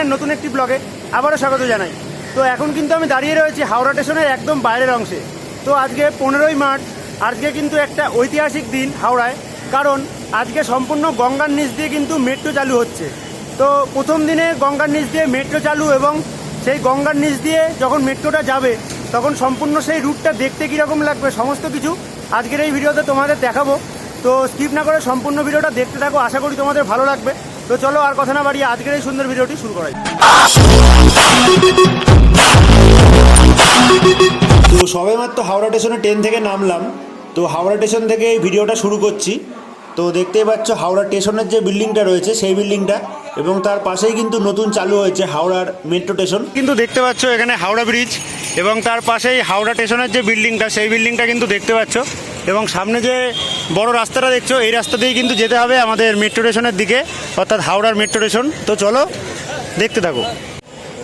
দিনের নতুন একটি ব্লগে আবারও স্বাগত জানাই। তো এখন কিন্তু আমি দাঁড়িয়ে রয়েছি হাওড়া স্টেশনের একদম বাইরের অংশে। তো আজকে পনেরোই মার্চ, আজকে কিন্তু একটা ঐতিহাসিক দিন হাওড়ায়, কারণ আজকে সম্পূর্ণ গঙ্গার নিচ দিয়ে কিন্তু মেট্রো চালু হচ্ছে। তো প্রথম দিনে গঙ্গার নিচ দিয়ে মেট্রো চালু এবং সেই গঙ্গার নিচ দিয়ে যখন মেট্রোটা যাবে, তখন সম্পূর্ণ সেই রুটটা দেখতে কীরকম লাগবে, সমস্ত কিছু আজকের এই ভিডিওতে তোমাদের দেখাবো। তো স্কিপ না করে সম্পূর্ণ ভিডিওটা দেখতে থাকো, আশা করি তোমাদের ভালো লাগবে। তো চলো আর কথা না বাড়িয়ে আজকের এই সুন্দর ভিডিওটি শুরু করাই। তো সবেমাত্র হাওড়া স্টেশনে ট্রেন থেকে নামলাম। তো হাওড়া স্টেশন থেকে এই ভিডিওটা শুরু করছি। তো দেখতেই পাচ্ছ হাওড়া স্টেশনের যে বিল্ডিংটা রয়েছে সেই বিল্ডিংটা এবং তার পাশেই কিন্তু নতুন চালু হয়েছে হাওড়ার মেট্রো স্টেশন। কিন্তু দেখতে পাচ্ছ এখানে হাওড়া ব্রিজ এবং তার পাশেই হাওড়া স্টেশনের যে বিল্ডিংটা সেই বিল্ডিংটা কিন্তু দেখতে পাচ্ছ। এবং সামনে যে বড় রাস্তাটা দেখছ, এই রাস্তা দিয়েই কিন্তু যেতে হবে আমাদের মেট্রো স্টেশনের দিকে, অর্থাৎ হাওড়ার মেট্রো স্টেশন। তো চলো, দেখতে থাকো।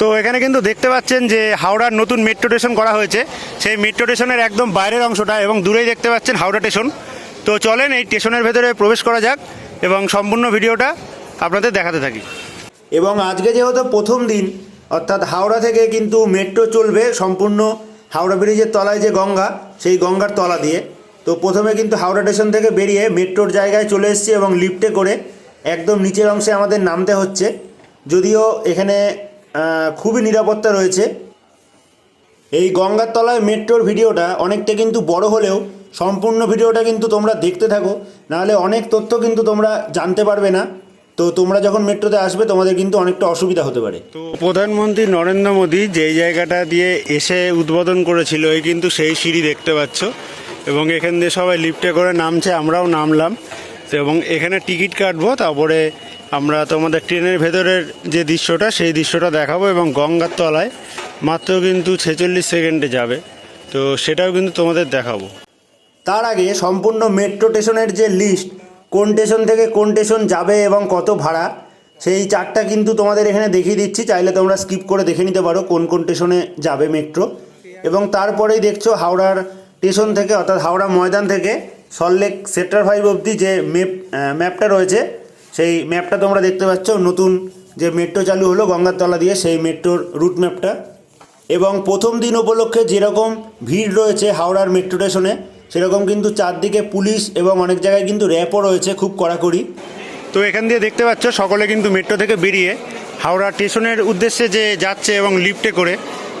তো এখানে কিন্তু দেখতে পাচ্ছেন যে হাওড়ার নতুন মেট্রো স্টেশন করা হয়েছে। সেই মেট্রো স্টেশনের একদম বাইরের অংশটা এবং দূরেই দেখতে পাচ্ছেন হাওড়া স্টেশন। তো চলেন এই স্টেশনের ভেতরে প্রবেশ করা যাক এবং সম্পূর্ণ ভিডিওটা আপনাদের দেখাতে থাকি। এবং আজকে যেহেতু প্রথম দিন, অর্থাৎ হাওড়া থেকে কিন্তু মেট্রো চলবে সম্পূর্ণ হাওড়া ব্রিজের তলায় যে গঙ্গা, সেই গঙ্গার তলা দিয়ে। তো প্রথমে কিন্তু হাওড়া স্টেশন থেকে বেরিয়ে মেট্রোর জায়গায় চলে এসেছি এবং লিফটে করে একদম নিচের অংশে আমাদের নামতে হচ্ছে। যদিও এখানে খুবই নিরাপত্তা রয়েছে। এই গঙ্গার তলায় মেট্রোর ভিডিওটা অনেকটা কিন্তু বড় হলেও সম্পূর্ণ ভিডিওটা কিন্তু তোমরা দেখতে থাকো। নাহলে অনেক তথ্য কিন্তু তোমরা জানতে পারবে না। তো তোমরা যখন মেট্রোতে আসবে, তোমাদের কিন্তু অনেকটা অসুবিধা হতে পারে। তো প্রধানমন্ত্রী নরেন্দ্র মোদী যেই জায়গাটা দিয়ে এসে উদ্বোধন করেছিল, এই কিন্তু সেই সিঁড়ি দেখতে পাচ্ছ। এবং এখান দিয়ে সবাই লিফটে করে নামছে, আমরাও নামলাম। এবং এখানে টিকিট কাটবো, তারপরে আমরা তোমাদের ট্রেনের ভেতরের যে দৃশ্যটা, সেই দৃশ্যটা দেখাবো এবং গঙ্গার তলায় মাত্র কিন্তু ছেচল্লিশ সেকেন্ডে যাবে। তো সেটাও কিন্তু তোমাদের দেখাবো। তার আগে সম্পূর্ণ মেট্রো স্টেশনের যে লিস্ট কোন স্টেশন থেকে কোন স্টেশন যাবে এবং কত ভাড়া, সেই চারটা কিন্তু তোমাদের এখানে দেখিয়ে দিচ্ছি। চাইলে তোমরা স্কিপ করে দেখে নিতে পারো কোন কোন স্টেশনে যাবে মেট্রো এবং তারপরেই দেখছ হাওড়ার স্টেশন থেকে, অর্থাৎ হাওড়া ময়দান থেকে সল্টলেক সেক্টর ফাইভ অবধি যে ম্যাপ ম্যাপটা রয়েছে, সেই ম্যাপটা তোমরা দেখতে পাচ্ছ। নতুন যে মেট্রো চালু হলো গঙ্গার তলা দিয়ে, সেই মেট্রোর রুট ম্যাপটা। এবং প্রথম দিন উপলক্ষে যেরকম ভিড় রয়েছে হাওড়ার মেট্রো স্টেশনে, সেরকম কিন্তু চারদিকে পুলিশ এবং অনেক জায়গায় কিন্তু র্যাপও রয়েছে খুব কড়াকড়ি। তো এখান দিয়ে দেখতে পাচ্ছ, সকলে কিন্তু মেট্রো থেকে বেরিয়ে হাওড়া স্টেশনের উদ্দেশ্যে যে যাচ্ছে এবং লিফটে করে,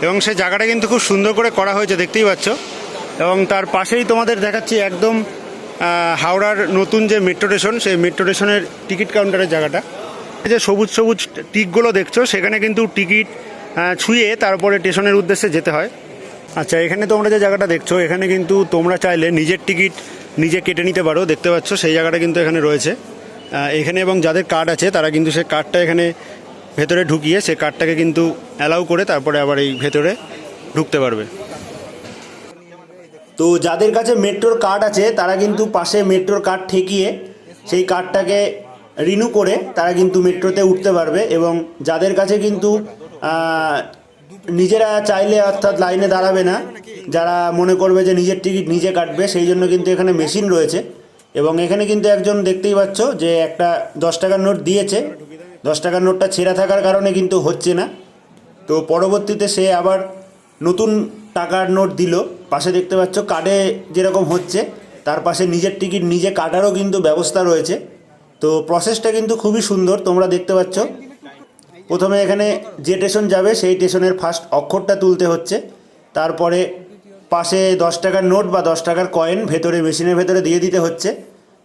এবং সেই জায়গাটা কিন্তু খুব সুন্দর করে করা হয়েছে, দেখতেই পাচ্ছ। এবং তার পাশেই তোমাদের দেখাচ্ছি একদম হাওড়ার নতুন যে মেট্রো স্টেশন সেই মেট্রো স্টেশনের টিকিট কাউন্টারের জায়গাটা। যে সবুজ সবুজ টিকগুলো দেখছ, সেখানে কিন্তু টিকিট ছুঁয়ে তারপরে স্টেশনের উদ্দেশ্যে যেতে হয়। আচ্ছা এখানে তোমরা যে জায়গাটা দেখছ, এখানে কিন্তু তোমরা চাইলে নিজের টিকিট নিজে কেটে নিতে পারো, দেখতে পাচ্ছ সেই জায়গাটা কিন্তু এখানে রয়েছে। এখানে এবং যাদের কার্ড আছে, তারা কিন্তু সেই কার্ডটা এখানে ভেতরে ঢুকিয়ে সেই কার্ডটাকে কিন্তু অ্যালাউ করে তারপরে আবার এই ভেতরে ঢুকতে পারবে। তো যাদের কাছে মেট্রোর কার্ড আছে, তারা কিন্তু পাশে মেট্রোর কার্ড ঠেকিয়ে সেই কার্ডটাকে রিনিউ করে তারা কিন্তু মেট্রোতে উঠতে পারবে এবং যাদের কাছে কিন্তু নিজেরা চাইলে অর্থাৎ লাইনে দাঁড়াবে না, যারা মনে করবে যে নিজের টিকিট নিজে কাটবে, সেই জন্য কিন্তু এখানে মেশিন রয়েছে এবং এখানে কিন্তু একজন দেখতেই পাচ্ছ যে একটা দশ টাকার নোট দিয়েছে। দশ টাকার নোটটা ছেঁড়া থাকার কারণে কিন্তু হচ্ছে না। তো পরবর্তীতে সে আবার নতুন টাকার নোট দিল, পাশে দেখতে পাচ্ছ কার্ডে যেরকম হচ্ছে, তার পাশে নিজের টিকিট, নিজে কাটারও কিন্তু ব্যবস্থা রয়েছে। তো প্রসেসটা কিন্তু খুবই সুন্দর, তোমরা দেখতে পাচ্ছ। প্রথমে এখানে যে স্টেশন যাবে, সেই স্টেশনের ফার্স্ট অক্ষরটা তুলতে হচ্ছে। তারপরে পাশে দশ টাকার নোট বা দশ টাকার কয়েন ভেতরে মেশিনের ভেতরে দিয়ে দিতে হচ্ছে।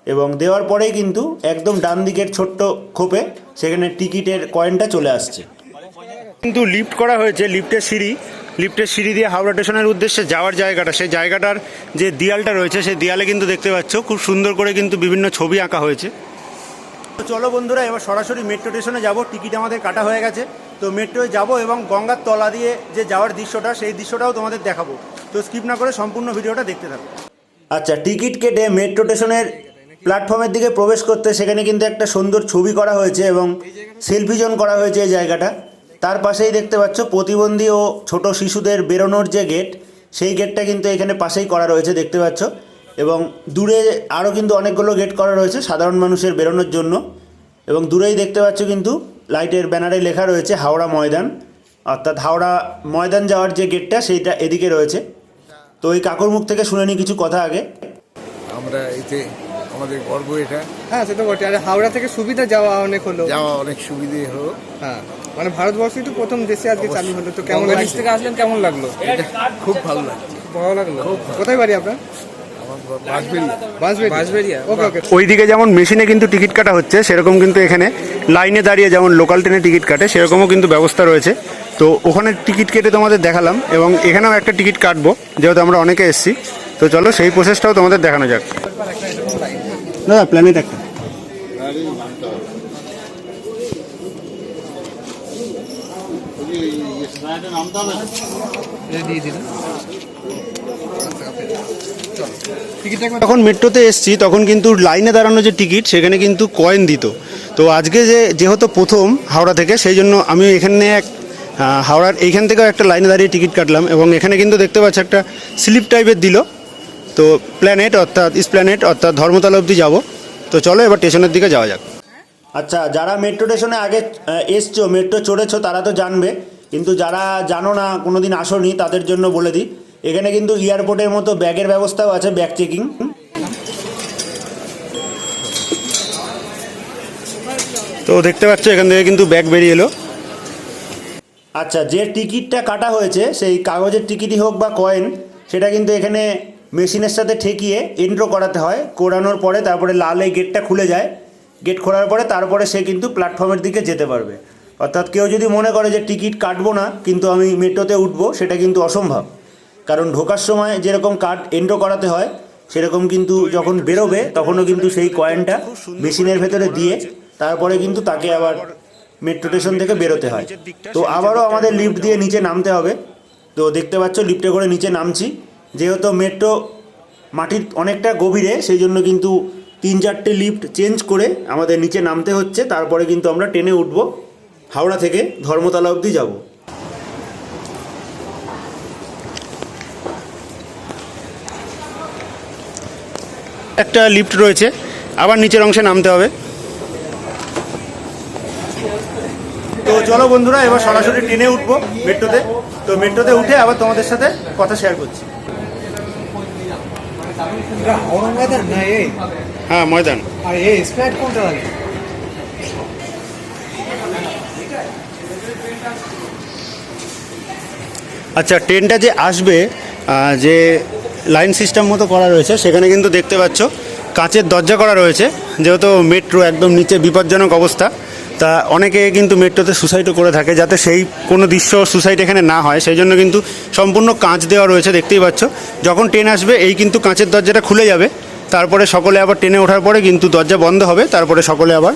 এবং দেওয়ার পরেই কিন্তু একদম ডান দিকের ছোট্ট খোপে, সেখানে টিকিটের কয়েনটা চলে আসছে। কিন্তু লিফট করা হয়েছে, লিফটের সিঁড়ি। লিফটের সিঁড়ি দিয়ে হাওড়া স্টেশনের উদ্দেশ্যে যাওয়ার জায়গাটা। সেই জায়গাটার যে দেয়ালটা রয়েছে, সেই দেয়ালে কিন্তু দেখতে পাচ্ছ, খুব সুন্দর করে কিন্তু বিভিন্ন ছবি আঁকা হয়েছে। তো চলো বন্ধুরা, এবার সরাসরি মেট্রো স্টেশনে যাব। টিকিট আমাদের কাটা হয়ে গেছে। তো মেট্রোয় যাব এবং গঙ্গার তলা দিয়ে যে যাওয়ার দৃশ্যটা, সেই দৃশ্যটাও তোমাদের দেখাবো। তো স্কিপ না করে সম্পূর্ণ ভিডিওটা দেখতে থাকো। আচ্ছা টিকিট কেটে মেট্রো স্টেশনের প্ল্যাটফর্মের দিকে প্রবেশ করতে সেখানে কিন্তু একটা সুন্দর ছবি করা হয়েছে এবং সেলফি জোন করা হয়েছে এই জায়গাটা। তার পাশেই দেখতে পাচ্ছ প্রতিবন্ধী ও ছোট শিশুদের বেরোনোর যে গেট সেই গেটটা কিন্তু এখানে পাশেই করা রয়েছে, দেখতে পাচ্ছ। এবং দূরে আরও কিন্তু অনেকগুলো গেট করা রয়েছে সাধারণ মানুষের বেরোনোর জন্য। এবং দূরেই দেখতে পাচ্ছ কিন্তু লাইটের ব্যানারে লেখা রয়েছে হাওড়া ময়দান। অর্থাৎ হাওড়া ময়দান যাওয়ার যে গেটটা সেইটা এদিকে রয়েছে। তো এই কাকুর মুখ থেকে শুনে নিই কিছু কথা আগে। আমরা এতে আমাদের গর্ব এটা। হ্যাঁ সে তো বটে আর হাওড়া থেকে সুবিধা যাওয়া অনেক হলো। যাওয়া অনেক সুবিধে হলো। হ্যাঁ মানে ভারতবর্ষই তো প্রথম দেশে আজকে চালু হলো তো কেমন থেকে আসলেন কেমন লাগল? খুব ভালো লাগছে। ভালো লাগল। কোথায় বাড়ি আপনার? ওইদিকে যেমন মেশিনে কিন্তু টিকিট কাটা হচ্ছে সেরকম কিন্তু এখানে লাইনে দাঁড়িয়ে যেমন লোকাল ট্রেনে টিকিট কাটে সেরকমও কিন্তু ব্যবস্থা রয়েছে। তো ওখানে টিকিট কেটে তোমাদের দেখালাম এবং এখানেও একটা টিকিট কাটবো যেহেতু আমরা অনেকে এসেছি। তো চলো সেই প্রসেসটাও তোমাদের দেখানো যাক। দাদা প্ল্যানেট একটা যখন মেট্রোতে এসছি, তখন কিন্তু লাইনে দাঁড়ানো যে টিকিট সেখানে কিন্তু কয়েন দিত। তো আজকে যে, যেহেতু প্রথম হাওড়া থেকে, সেই জন্য আমি এখানে এক হাওড়ার এইখান থেকেও একটা লাইনে দাঁড়িয়ে টিকিট কাটলাম এবং এখানে কিন্তু দেখতে পাচ্ছি একটা স্লিপ টাইপের দিল। তো প্ল্যানেট অর্থাৎ প্ল্যানেট অর্থাৎ ধর্মতলা অবধি যাব। তো চলো এবার স্টেশনের দিকে যাওয়া যাক। আচ্ছা যারা মেট্রো স্টেশনে আগে এসছো মেট্রো চড়েছো তারা তো জানবে। কিন্তু যারা জানো না কোনো দিন আসোনি তাদের জন্য বলে দিই। এখানে কিন্তু এয়ারপোর্টের মতো ব্যাগের ব্যবস্থাও আছে ব্যাগ চেকিং তো দেখতে পাচ্ছ এখান থেকে কিন্তু ব্যাগ বেরিয়ে এলো। আচ্ছা যে টিকিটটা কাটা হয়েছে সেই কাগজের টিকিটই হোক বা কয়েন সেটা কিন্তু এখানে মেশিনের সাথে ঠেকিয়ে এন্ট্রো করাতে হয়। করানোর পরে তারপরে লাল এই গেটটা খুলে যায়। গেট খোলার পরে তারপরে সে কিন্তু প্ল্যাটফর্মের দিকে যেতে পারবে। অর্থাৎ কেউ যদি মনে করে যে টিকিট কাটবো না, কিন্তু আমি মেট্রোতে উঠবো, সেটা কিন্তু অসম্ভব। কারণ ঢোকার সময় যেরকম কার্ড এন্ট্রো করাতে হয়, সেরকম কিন্তু যখন বেরোবে, তখনও কিন্তু সেই কয়েনটা মেশিনের ভেতরে দিয়ে তারপরে কিন্তু তাকে আবার মেট্রো স্টেশন থেকে বেরোতে হয়। তো আবারও আমাদের লিফট দিয়ে নিচে নামতে হবে। তো দেখতে পাচ্ছ লিফটে করে নিচে নামছি। যেহেতু মেট্রো মাটির অনেকটা গভীরে, সেই জন্য কিন্তু তিন চারটে লিফট চেঞ্জ করে আমাদের নিচে নামতে হচ্ছে। তারপরে কিন্তু আমরা ট্রেনে উঠব। হাওড়া থেকে ধর্মতলা অবধি যাব। একটা লিফট রয়েছে। আবার নিচের অংশে নামতে হবে। তো চলো বন্ধুরা, এবার সরাসরি ট্রেনে উঠবো মেট্রোতে তো মেট্রোতে উঠে আবার তোমাদের সাথে কথা শেয়ার করছি। ঔরঙ্গাবাদ না এ? হ্যাঁ ময়দান। আর এ স্প্রাইট কোনটা লাগে? আচ্ছা ট্রেনটা যে আসবে যে লাইন সিস্টেম মতো করা রয়েছে সেখানে কিন্তু দেখতে পাচ্ছ কাঁচের দরজা করা রয়েছে যেহেতু মেট্রো একদম নিচে বিপজ্জনক অবস্থা। তা অনেকে কিন্তু মেট্রোতে সুসাইডও করে থাকে যাতে সেই কোনো দৃশ্য সুসাইড এখানে না হয়। সেই জন্য কিন্তু সম্পূর্ণ কাঁচ দেওয়া রয়েছে দেখতেই পাচ্ছ। যখন ট্রেন আসবে এই কিন্তু কাঁচের দরজাটা খুলে যাবে। তারপরে সকলে আবার ট্রেনে ওঠার পরে কিন্তু দরজা বন্ধ হবে। তারপরে সকলে আবার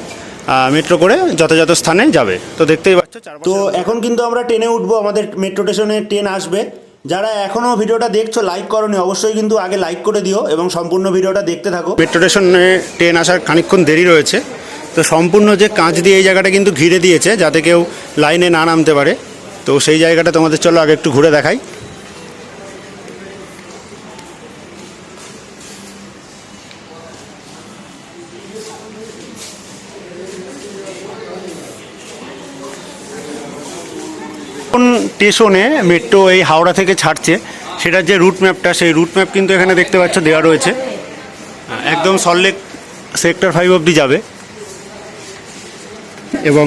মেট্রো করে যথাযথ স্থানে যাবে। তো দেখতেই পাচ্ছ তো এখন কিন্তু আমরা ট্রেনে উঠবো আমাদের মেট্রো স্টেশনে ট্রেন আসবে। যারা এখনও ভিডিওটা দেখছ লাইক করনি অবশ্যই কিন্তু আগে লাইক করে দিও এবং সম্পূর্ণ ভিডিওটা দেখতে থাকো। মেট্রো স্টেশনে ট্রেন আসার খানিকক্ষণ দেরি রয়েছে। তো সম্পূর্ণ যে কাঁচ দিয়ে এই জায়গাটা কিন্তু ঘিরে দিয়েছে, যাতে কেউ লাইনে না নামতে পারে। তো সেই জায়গাটা তোমাদের চলো আগে একটু ঘুরে দেখাই। স্টেশনে মেট্রো এই হাওড়া থেকে ছাড়ছে, সেটার যে রুট ম্যাপটা, সেই রুট ম্যাপ কিন্তু এখানে দেখতে পাচ্ছ দেওয়া রয়েছে। একদম সল্লেক সেক্টর ফাইভ অবধি যাবে। এবং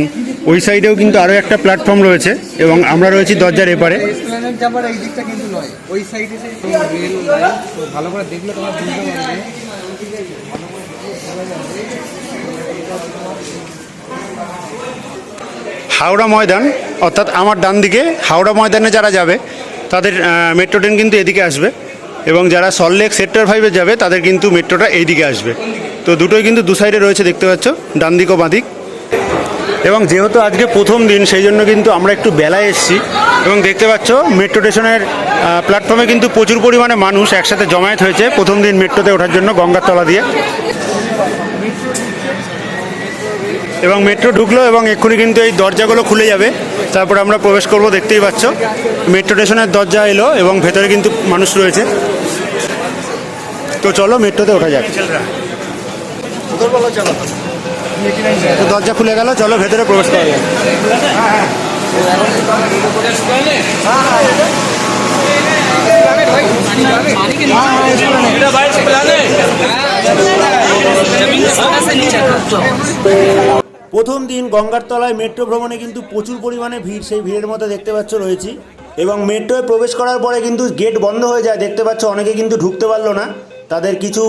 ওই সাইডেও কিন্তু আরও একটা প্ল্যাটফর্ম রয়েছে এবং আমরা রয়েছি দরজার এপারে। হাওড়া ময়দান অর্থাৎ আমার ডান দিকে হাওড়া ময়দানে যারা যাবে তাদের মেট্রো ট্রেন কিন্তু এদিকে আসবে। এবং যারা সল্লেক সেক্টর ফাইভে যাবে তাদের কিন্তু মেট্রোটা এইদিকে আসবে। তো দুটোই কিন্তু দু সাইডে রয়েছে দেখতে পাচ্ছ ডান দিক ও বাঁ দিক। এবং যেহেতু আজকে প্রথম দিন, সেই জন্য কিন্তু আমরা একটু বেলায় এসেছি। এবং দেখতে পাচ্ছ মেট্রো স্টেশনের প্ল্যাটফর্মে কিন্তু প্রচুর পরিমাণে মানুষ একসাথে জমায়েত হয়েছে প্রথম দিন মেট্রোতে ওঠার জন্য গঙ্গার তলা দিয়ে। এবং মেট্রো ঢুকলো এবং এক্ষুনি কিন্তু এই দরজাগুলো খুলে যাবে। তারপর আমরা প্রবেশ করব, দেখতেই পাচ্ছ। মেট্রো স্টেশনের দরজা এলো এবং ভেতরে কিন্তু মানুষ রয়েছে। তো চলো মেট্রোতে ওঠা যাক। চালাতাম তো দরজা খুলে গেল, চলো ভেতরে প্রবেশ করা প্রথম দিন গঙ্গার তলায় মেট্রো ভ্রমণে কিন্তু প্রচুর পরিমাণে ভিড়, সেই ভিড়ের মধ্যে দেখতে পাচ্ছ রয়েছি। এবং মেট্রোয় প্রবেশ করার পরে কিন্তু গেট বন্ধ হয়ে যায়, দেখতে পাচ্ছ অনেকে কিন্তু ঢুকতে পারল না। তাদের কিছু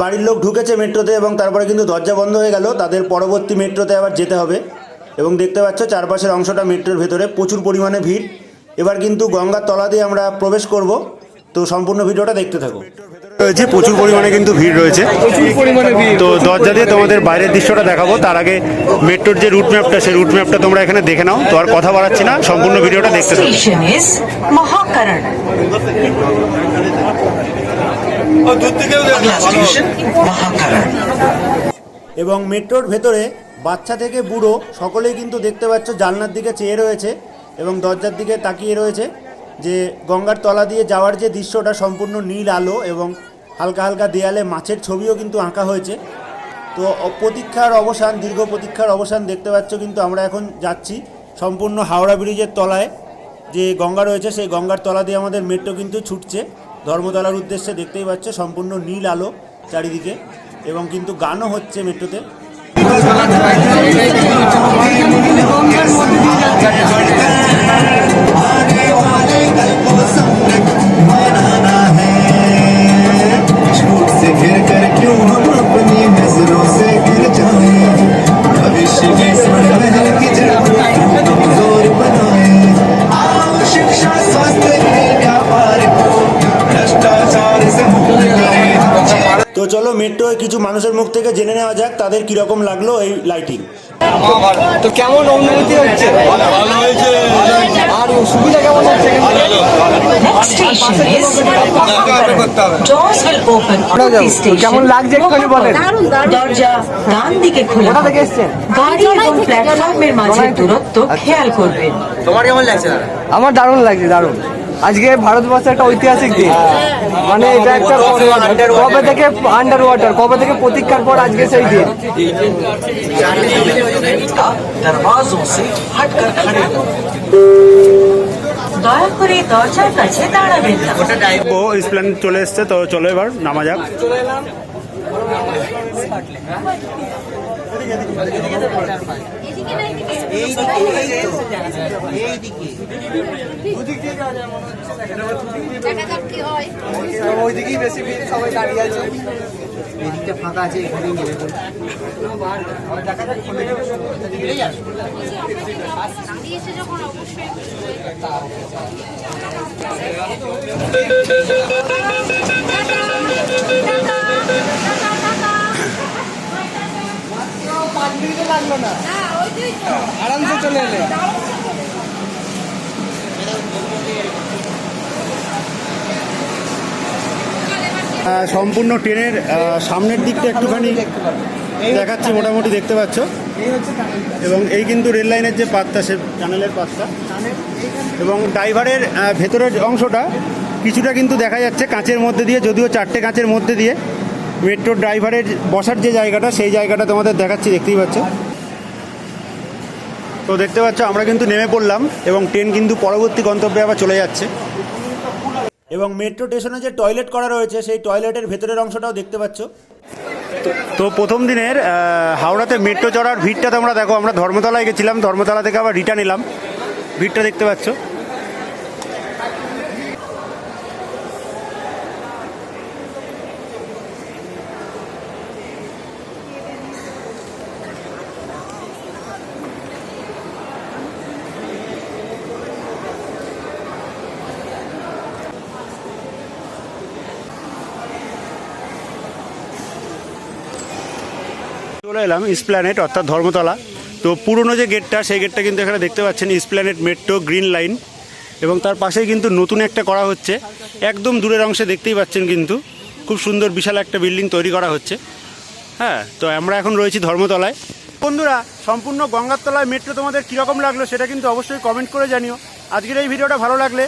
বাড়ির লোক ঢুকেছে মেট্রোতে এবং তারপরে কিন্তু দরজা বন্ধ হয়ে গেল। তাদের পরবর্তী মেট্রোতে আবার যেতে হবে। এবং দেখতে পাচ্ছ চারপাশের অংশটা মেট্রোর ভেতরে। প্রচুর পরিমাণে ভিড়। এবার কিন্তু গঙ্গার তলা দিয়ে আমরা প্রবেশ করব। তো সম্পূর্ণ ভিডিওটা দেখতে থাকো। রয়েছে প্রচুর পরিমাণে কিন্তু ভিড় রয়েছে। তো দরজা দিয়ে তোমাদের বাইরের দৃশ্যটা দেখাবো। তার আগে মেট্রোর যে রুট ম্যাপটা সেই রুট ম্যাপটা তোমরা এখানে দেখে নাও। তো আর কথা বাড়াচ্ছি না সম্পূর্ণ ভিডিওটা দেখতে. এবং মেট্রোর ভেতরে বাচ্চা থেকে বুড়ো সকলেই কিন্তু দেখতে পাচ্ছ জানলার দিকে চেয়ে রয়েছে এবং দরজার দিকে তাকিয়ে রয়েছে যে গঙ্গার তলা দিয়ে যাওয়ার যে দৃশ্যটা সম্পূর্ণ নীল আলো এবং হালকা হালকা দেয়ালে মাছের ছবিও কিন্তু আঁকা হয়েছে। তো প্রতীক্ষার অবসান, দীর্ঘ প্রতীক্ষার অবসান দেখতে পাচ্ছ কিন্তু আমরা এখন যাচ্ছি সম্পূর্ণ হাওড়া ব্রিজের তলায়। যে গঙ্গা রয়েছে, সেই গঙ্গার তলা দিয়ে আমাদের মেট্রো কিন্তু ছুটছে। ধর্মতলার উদ্দেশ্যে দেখতেই পাচ্ছ, সম্পূর্ণ নীল আলো চারিদিকে এবং কিন্তু গানও হচ্ছে মেট্রোতে। से घिर कर क्यों हम अपनी नजरों से गिर जाए भविष्य में स्वर्ण महल की जड़ कमजोर बनाए आओ शिक्षा स्वास्थ्य के व्यापार को भ्रष्टाचार से मुक्त करें তো চলো মেট্রোয় কিছু মানুষের মুখ থেকে জেনে নেওয়া যাক তাদের কীরকম লাগলো এই লাইটিং তো কেমন অনুভূতি হচ্ছে? আর সুবিধা কেমন হচ্ছে Next station is Mahakaran. Doors will open on this কেমন লাগছে একটুখানি বলেন। দরজা ডান দিকে খোলা। কোথা থেকে এসছেন? গাড়ি এবং প্ল্যাটফর্মের মাঝে দূরত্ব খেয়াল করবেন। আমার দারুণ লাগছে দারুণ। আজকে ভারতবর্ষে একটা ঐতিহাসিক দিন। হ্যাঁ। মানে এটা একটা কবে থেকে আন্ডার ওয়াটার কবে থেকে প্রতীক্ষার পর আজকে সেই দিন? দয়া করে চলে এসছে তো চলো এবার নামা যাক। এদিকে। বেশি ভিড় এদিকটা ফাঁকা আছে এখানেই নেবে যখন অবশ্যই আরামসে চলে এলে। সম্পূর্ণ ট্রেনের সামনের দিকটা একটুখানি দেখাচ্ছি, মোটামুটি দেখতে পাচ্ছ। এবং এই কিন্তু রেল লাইনের যে পাতটা, সে টানেলের পাতটা। এবং ড্রাইভারের ভেতরের অংশটা কিছুটা কিন্তু দেখা যাচ্ছে কাঁচের মধ্যে দিয়ে, যদিও চারটে কাঁচের মধ্যে দিয়ে। মেট্রো ড্রাইভারের বসার যে জায়গাটা, সেই জায়গাটা তোমাদের দেখাচ্ছি, দেখতেই পাচ্ছ। তো দেখতে পাচ্ছ, আমরা কিন্তু নেমে পড়লাম এবং ট্রেন কিন্তু পরবর্তী গন্তব্যে আবার চলে যাচ্ছে। এবং মেট্রো স্টেশনে যে টয়লেট করা রয়েছে, সেই টয়লেটের ভেতরের অংশটাও দেখতে পাচ্ছ। তো প্রথম দিনের হাওড়াতে মেট্রো চড়ার ভিড়টা তোমরা দেখো, আমরা ধর্মতলায় গেছিলাম, ধর্মতলা থেকে আবার রিটার্ন এলাম। ভিড়টা দেখতে পাচ্ছ। চলে এলাম ইসপ্ল্যানেট অর্থাৎ ধর্মতলা। তো পুরনো যে গেটটা সেই গেটটা কিন্তু এখানে দেখতে পাচ্ছেন ইসপ্ল্যানেট মেট্রো গ্রিন লাইন এবং তার পাশেই কিন্তু নতুন একটা করা হচ্ছে। একদম দূরের অংশে দেখতেই পাচ্ছেন কিন্তু, খুব সুন্দর বিশাল একটা বিল্ডিং তৈরি করা হচ্ছে। হ্যাঁ তো আমরা এখন রয়েছি ধর্মতলায়। বন্ধুরা, সম্পূর্ণ গঙ্গার তলায় মেট্রো তোমাদের কীরকম লাগল সেটা কিন্তু অবশ্যই কমেন্ট করে জানিও। আজকের এই ভিডিওটা ভালো লাগলে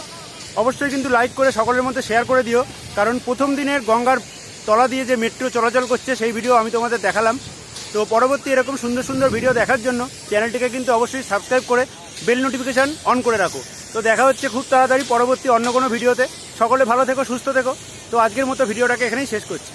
অবশ্যই কিন্তু লাইক করে সকলের মধ্যে শেয়ার করে দিও। কারণ প্রথম দিনের গঙ্গার তলা দিয়ে যে মেট্রো চলাচল করছে, সেই ভিডিও আমি তোমাদের দেখালাম। তো পরবর্তী এরকম সুন্দর সুন্দর ভিডিও দেখার জন্য চ্যানেলটিকে কিন্তু অবশ্যই সাবস্ক্রাইব করে বেল নোটিফিকেশান অন করে রাখো। তো দেখা হচ্ছে খুব তাড়াতাড়ি পরবর্তী অন্য কোনো ভিডিওতে সকলে ভালো থেকো, সুস্থ থেকো। তো আজকের মতো ভিডিওটাকে এখানেই শেষ করছি।